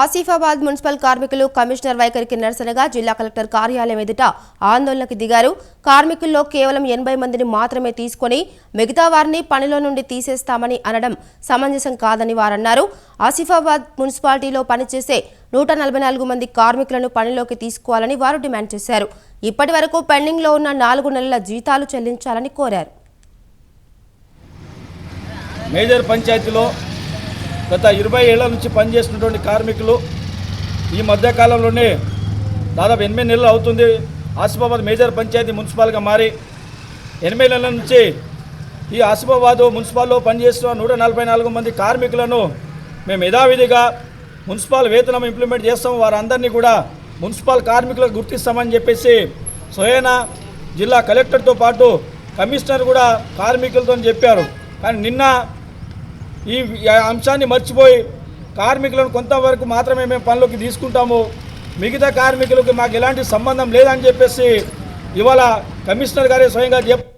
Asifabad municipal కార్మికులు commissioner వైఖరికి నిరసనగా జిల్లా కలెక్టర్ కార్యాలయం ఎదుట ఆందోళనకు దిగారు. కార్మికుల్లో కేవలం ఎనభై మందిని మాత్రమే తీసుకొని మిగతా వారిని పనిలో నుండి తీసేస్తామని అనడం సమంజసం కాదని వారన్నారు. ఆసిఫాబాద్ మున్సిపాలిటీలో పనిచేసే నూట నలభై నాలుగు మంది కార్మికులను పనిలోకి తీసుకోవాలని వారు డిమాండ్ చేశారు. ఇప్పటి వరకు పెండింగ్లో ఉన్న నాలుగు నెలల జీతాలు చెల్లించాలని కోరారు. మేజర్ పంచాయతీలో గత ఇరవై ఏళ్ళ నుంచి పనిచేస్తున్నటువంటి కార్మికులు ఈ మధ్యకాలంలోనే దాదాపు ఎనిమిది నెలలు అవుతుంది. ఆసిఫాబాద్ మేజర్ పంచాయతీ మున్సిపాల్గా మారి ఎనిమిది నెలల నుంచి ఈ ఆసిఫాబాద్ మున్సిపాల్లో పనిచేస్తున్న నూట నలభై నాలుగు మంది కార్మికులను మేము యథావిధిగా మున్సిపల్ వేతనం ఇంప్లిమెంట్ చేస్తాం వారందరినీ కూడా మున్సిపల్ కార్మికులకు గుర్తిస్తామని చెప్పేసి స్వయన జిల్లా కలెక్టర్తో పాటు కమిషనర్ కూడా కార్మికులతో చెప్పారు. కానీ నిన్న ఈ అంశాన్ని మర్చిపోయి కార్మికులను కొంతవరకు మాత్రమే మేము పనిలోకి తీసుకుంటాము. మిగతా కార్మికులకు మాకు ఎలాంటి సంబంధం లేదని చెప్పేసి ఇవాళ కమిషనర్ గారే స్వయంగా చెప్